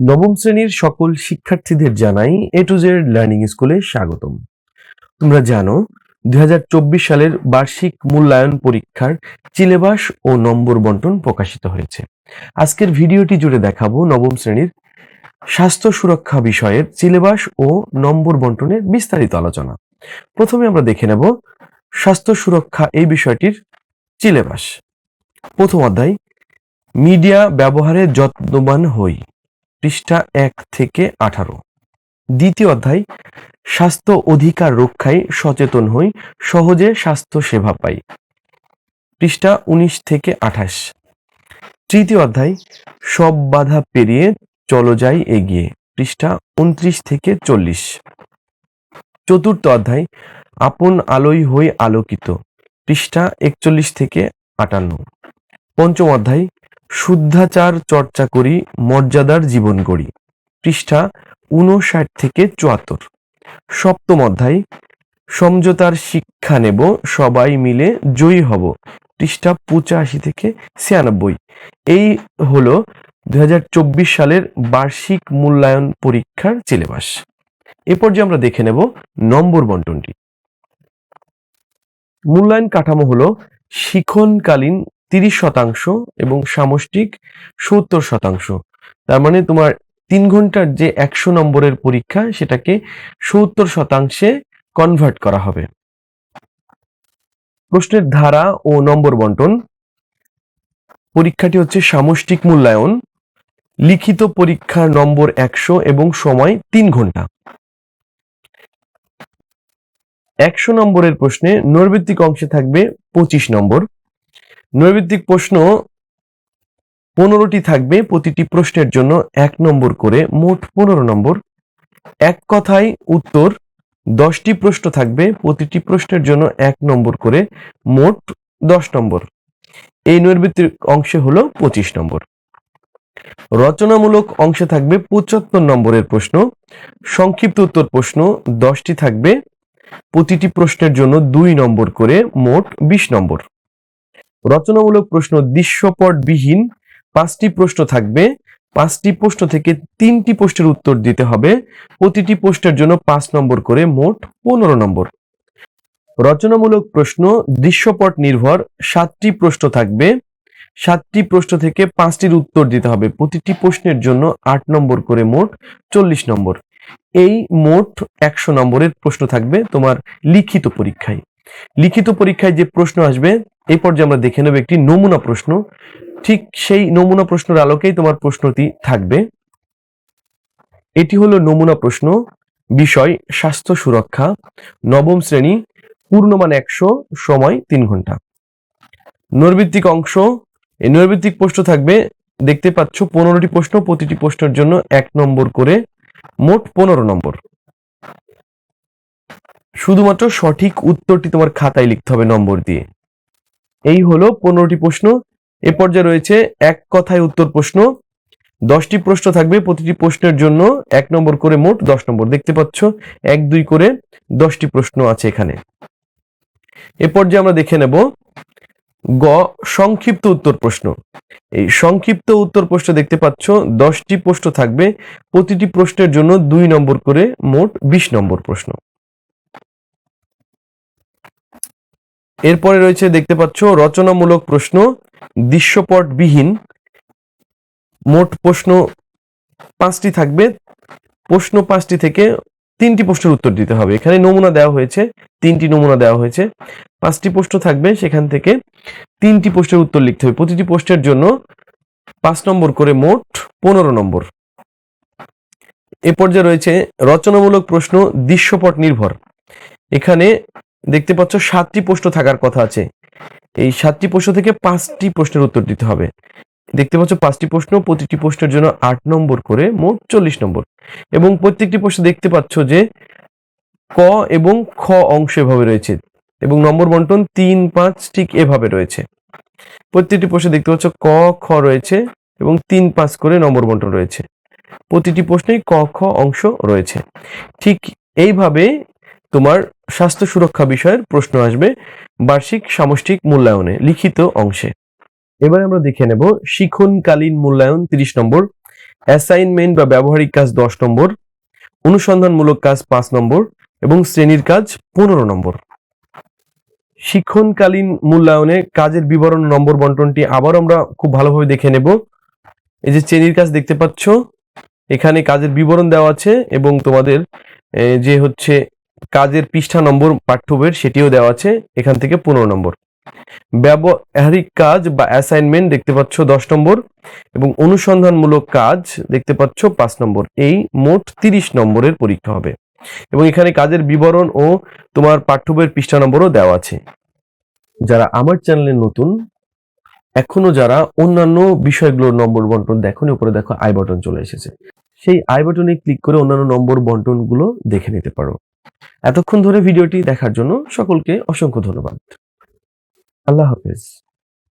নবম শ্রেণির সকল শিক্ষার্থীদের জানাই এ টু জেড লার্নিং স্কুলে স্বাগতম। তোমরা জানো দুই হাজার চব্বিশ সালের বার্ষিক মূল্যায়ন পরীক্ষার সিলেবাস ও নম্বর বন্টন প্রকাশিত হয়েছে। আজকের ভিডিওটি জুড়ে দেখাবো নবম শ্রেণির স্বাস্থ্য সুরক্ষা বিষয়ের সিলেবাস ও নম্বর বন্টনের বিস্তারিত আলোচনা। প্রথমে আমরা দেখে নেব স্বাস্থ্য সুরক্ষা এই বিষয়টির সিলেবাস। প্রথম অধ্যায়, মিডিয়া ব্যবহারে যত্নবান হই। পৃষ্ঠা এক থেকে আঠারো। দ্বিতীয় অধ্যায়, স্বাস্থ্য অধিকার রক্ষায় সচেতন হই, সহজে স্বাস্থ্য সেবা পাই। পৃষ্ঠা উনিশ থেকে আঠাশ। তৃতীয় অধ্যায়, সব বাধা পেরিয়ে চলো যাই এগিয়ে। পৃষ্ঠা উনত্রিশ থেকে চল্লিশ। চতুর্থ অধ্যায়, আপন আলোই হই আলোকিত। পৃষ্ঠা একচল্লিশ থেকে আটান্ন। পঞ্চম অধ্যায় শুদ্ধাচার চর্চা করি, মর্যাদার জীবন করি। পৃষ্ঠা উনষাট থেকে চুয়াত্তর। সপ্তম অধ্যায়, সমঝোতার শিক্ষা নেব, সবাই মিলে জয়ী হব। পৃষ্ঠা পঁচাশি থেকে ছিয়ানব্বই। এই হলো দুই সালের বার্ষিক মূল্যায়ন পরীক্ষার সিলেবাস। এরপর যে আমরা দেখে নেব নম্বর বন্টনটি। মূল্যায়ন কাঠামো হলো শিখনকালীন তিরিশ শতাংশ এবং সামষ্টিক সত্তর শতাংশ। তার মানে তোমার তিন ঘণ্টার যে একশো নম্বরের পরীক্ষা, সেটাকে সত্তর শতাংশে কনভার্ট করা হবে। প্রশ্নের ধারা ও নম্বর বন্টন। পরীক্ষাটি হচ্ছে সামষ্টিক মূল্যায়ন, লিখিত পরীক্ষার নম্বর একশো এবং সময় তিন ঘণ্টা। একশো নম্বরের প্রশ্নে নৈর্ভিত্তিক অংশে থাকবে পঁচিশ নম্বর। নৈর্ভিত্তিক প্রশ্ন পনেরোটি থাকবে প্রতিটি প্রশ্নের জন্য এক নম্বর করে, মোট পনেরো নম্বর। এক কথায় উত্তর, দশটি প্রশ্ন থাকবে প্রতিটি প্রশ্নের জন্য এক নম্বর করে, মোট দশ নম্বর। এই নৈর্ভিত্তিক অংশে হলো পঁচিশ নম্বর। রচনামূলক অংশে থাকবে পঁচাত্তর নম্বরের প্রশ্ন। সংক্ষিপ্ত উত্তর প্রশ্ন, দশটি থাকবে প্রতিটি প্রশ্নের জন্য দুই নম্বর করে, মোট বিশ নম্বর। রচনামূলক প্রশ্ন দৃশ্যপটবিহীন পাঁচটি প্রশ্ন থাকবে। পাঁচটি প্রশ্ন থেকে তিনটি প্রশ্নের উত্তর দিতে হবে। প্রতিটি প্রশ্নের জন্য পাঁচ নম্বর করে মোট পনেরো নম্বর। রচনামূলক প্রশ্ন দৃশ্যপট নির্ভর সাতটি প্রশ্ন থাকবে। সাতটি প্রশ্ন থেকে পাঁচটির উত্তর দিতে হবে। প্রতিটি প্রশ্নের জন্য আট নম্বর করে মোট চল্লিশ নম্বর। এই মোট একশো নম্বরের প্রশ্ন থাকবে তোমার লিখিত পরীক্ষায়। লিখিত পরীক্ষায় যে প্রশ্ন আসবে এই পর্যায়ে আমরা দেখে নেব একটি নমুনা প্রশ্ন। ঠিক সেই নমুনা প্রশ্নের আলোকেই তোমার প্রশ্নটি থাকবে। এটি হলো নমুনা প্রশ্ন, বিষয়, স্বাস্থ্য সুরক্ষা, নবম শ্রেণি, পূর্ণমান একশো সময় তিন ঘণ্টা। নৈর্ভিত্তিক অংশ, এই নৈর্ভিত্তিক প্রশ্ন থাকবে, দেখতে পাচ্ছ পনেরোটি প্রশ্ন, প্রতিটি প্রশ্নের জন্য এক নম্বর করে, মোট পনেরো নম্বর। শুধুমাত্র সঠিক উত্তরটি তোমার খাতায় লিখতে হবে নম্বর দিয়ে। এই হলো পনেরোটি প্রশ্ন। এ পর্যায়ে রয়েছে এক কথায় উত্তর প্রশ্ন। দশটি প্রশ্ন থাকবে প্রতিটি প্রশ্নের জন্য। এক নম্বর করে মোট দশ নম্বর। দেখতে পাচ্ছ, এক, দুই করে দশটি প্রশ্ন আছে এখানে। এ পর্যায়ে আমরা দেখে নেব গ, সংক্ষিপ্ত উত্তর প্রশ্ন। এই সংক্ষিপ্ত উত্তর প্রশ্ন দেখতে পাচ্ছ, দশটি প্রশ্ন থাকবে প্রতিটি প্রশ্নের জন্য দুই নম্বর করে মোট বিশ নম্বর প্রশ্ন। এরপরে রয়েছে দেখতে পাচ্ছ রচনামূলক প্রশ্ন, দৃশ্যপটবিহীন। মোট প্রশ্ন পাঁচটি থাকবে। প্রশ্ন পাঁচটি থেকে তিনটি প্রশ্নের উত্তর দিতে হবে। এখানে নমুনা দেওয়া হয়েছে, তিনটি নমুনা দেওয়া হয়েছে। পাঁচটি প্রশ্ন থাকবে, সেখান থেকে তিনটি প্রশ্নের উত্তর লিখতে হবে। প্রতিটি প্রশ্নের জন্য পাঁচ নম্বর করে মোট পনেরো নম্বর। এ পর্যায়ে রয়েছে রচনামূলক প্রশ্ন, দৃশ্যপট নির্ভর। এখানে দেখতে পাচ্ছ সাতটি প্রশ্ন থাকার কথা আছে। এই সাতটি প্রশ্ন থেকে পাঁচটি প্রশ্নের উত্তর দিতে হবে। দেখতে পাচ্ছ পাঁচটি প্রশ্ন, প্রতিটি প্রশ্নের জন্য আট নম্বর করে মোট চল্লিশ নম্বর। এবং প্রত্যেকটি প্রশ্ন দেখতে পাচ্ছ যে ক এবং খ অংশ এভাবে রয়েছে এবং নম্বর বন্টন তিন, পাঁচ ঠিক এভাবে রয়েছে। প্রত্যেকটি প্রশ্নে দেখতে পাচ্ছ ক, খ রয়েছে এবং তিন, পাঁচ করে নম্বর বন্টন রয়েছে। প্রতিটি প্রশ্নেই ক, খ অংশ রয়েছে। ঠিক এইভাবে তোমার স্বাস্থ্য সুরক্ষা বিষয়ের প্রশ্ন আসবে বার্ষিক সামষ্টিক মূল্যায়নে লিখিত অংশে। এবার আমরা দেখে নেব শিখনকালীন মূল্যায়ন তিরিশ নম্বর অ্যাসাইনমেন্ট বা ব্যবহারিক কাজ দশ নম্বর, অনুসন্ধানমূলক কাজ পাঁচ নম্বর এবং শ্রেণির কাজ পনেরো নম্বর। শিক্ষণকালীন মূল্যায়নে কাজের বিবরণ নম্বর বন্টনটি আবার আমরা খুব ভালোভাবে দেখে নেব। এই যে শ্রেণির কাজ দেখতে পাচ্ছ, এখানে কাজের বিবরণ দেওয়া আছে এবং তোমাদের যে হচ্ছে কাজের পৃষ্ঠা নম্বর পাঠ্য বইয়ের সেটিও দেওয়া আছে, এখান থেকে পনেরো নম্বর। ব্যবহারিক কাজ বা অ্যাসাইনমেন্ট দেখতে পাচ্ছ দশ নম্বর এবং অনুসন্ধানমূলক কাজ দেখতে পাচ্ছ পাঁচ নম্বর। এই মোট তিরিশ নম্বরের পরীক্ষা হবে। এবং এখানে কাজের বিবরণ ও তোমার পাঠ্য বইয়ের পৃষ্ঠা নম্বরও দেওয়া আছে। যারা আমার চ্যানেলে নতুন, এখনও যারা অন্যান্য বিষয়গুলোর নম্বর বন্টন দেখো উপরে দেখো আই বাটন চলে এসেছে। সেই আই বাটনে ক্লিক করে অন্যান্য নম্বর বন্টনগুলো দেখে নিতে পারো। এতক্ষণ ধরে ভিডিওটি দেখার জন্য সকলকে অসংখ্য ধন্যবাদ। আল্লাহ হাফেজ।